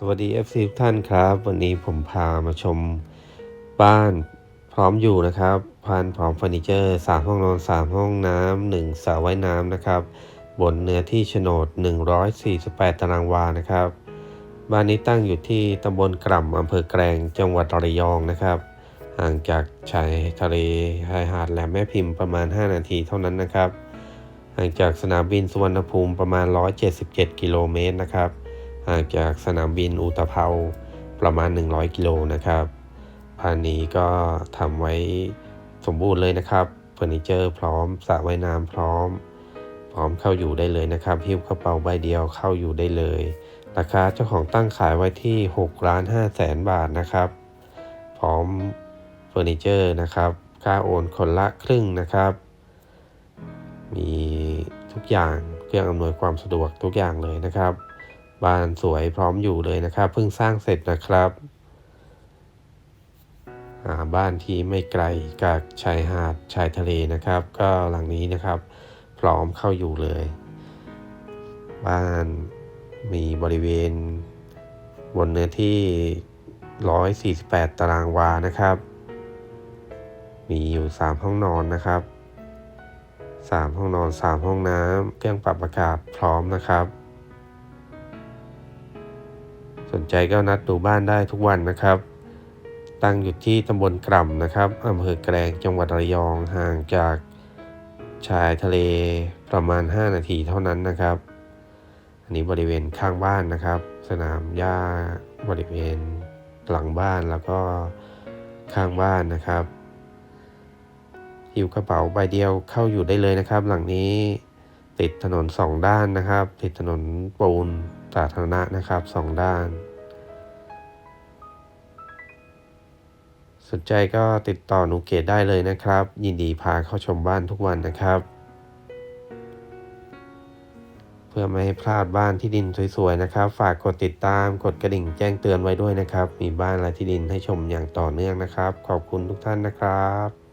สวัสดี FC ทุกท่านครับ วันนี้ผมพามาชมบ้านพร้อมอยู่นะครับพานพร้อมเฟอร์นิเจอร์3ห้องนอน 3 ห้องน้ำ1สระว่ายน้ำนะครับ บนเนื้อที่โฉนด 148 ตารางวานะครับ บ้านนี้ตั้งอยู่ที่ตำบลกล่ำอำเภอแกลงจังหวัดระยองนะครับห่างจากชายทะเลชายหาดแหลมแม่พิมพ์ประมาณ 5 นาทีเท่านั้นนะครับห่างจากสนามบินสุวรรณภูมิประมาณ 177 กิโลเมตรนะครับ ห่างจากสนามบินอุตภเปาประมาณ 100 กิโลนะครับพานนี้ก็ทำไว้สมบูรณ์เลยนะครับเฟอร์นิเจอร์พร้อมสระว่ายน้ำพร้อม พร้อมเข้าอยู่ได้เลยนะครับหิ้วกระเป๋าใบเดียวเข้าอยู่ได้เลย ราคาเจ้าของตั้งขายไว้ที่6ล้าน5แสนบาทนะครับ พร้อมเฟอร์นิเจอร์นะครับค่าโอนคนละครึ่งนะครับ มีทุกอย่างเครื่องอำนวยความสะดวกทุกอย่างเลยนะครับ บ้านสวยพร้อมอยู่เลยนะครับเพิ่งสร้างเสร็จนะครับอ่าบ้านที่ไม่ไกลจากชายหาดชายทะเลนะครับ ก็หลังนี้นะครับ พร้อมเข้าอยู่เลย บ้านมีบริเวณ บนเนื้อที่ 148 ตารางวานะครับ มีอยู่ 3 ห้องนอนนะครับ 3 ห้องนอน 3 ห้องน้ำเครื่องปรับอากาศพร้อมนะครับ สนใจก็นัดดูบ้านได้ทุกวันนะครับ ตั้งอยู่ที่ตำบลกล่ำนะครับอำเภอแกลงจังหวัดระยองห่างจากชายทะเลประมาณ 5 นาทีเท่านั้นนะครับ อันนี้บริเวณข้างบ้านนะครับ สนามหญ้าบริเวณหลังบ้านแล้วก็ข้างบ้านนะครับหิวกระเป๋าใบเดียวเข้าอยู่ได้เลยนะครับ หลังนี้ติดถนนสองด้านนะครับ ติดถนนปูนสาธารณะนะครับสองด้าน สนใจก็ติดต่อหนูเกดได้เลยนะครับ ยินดีพาเข้าชมบ้านทุกวันนะครับ เพื่อไม่ให้พลาดบ้านที่ดินสวยๆนะครับ ฝากกดติดตามกดกระดิ่งแจ้งเตือนไว้ด้วยนะครับ มีบ้านและที่ดินให้ชมอย่างต่อเนื่องนะครับ ขอบคุณทุกท่านนะครับ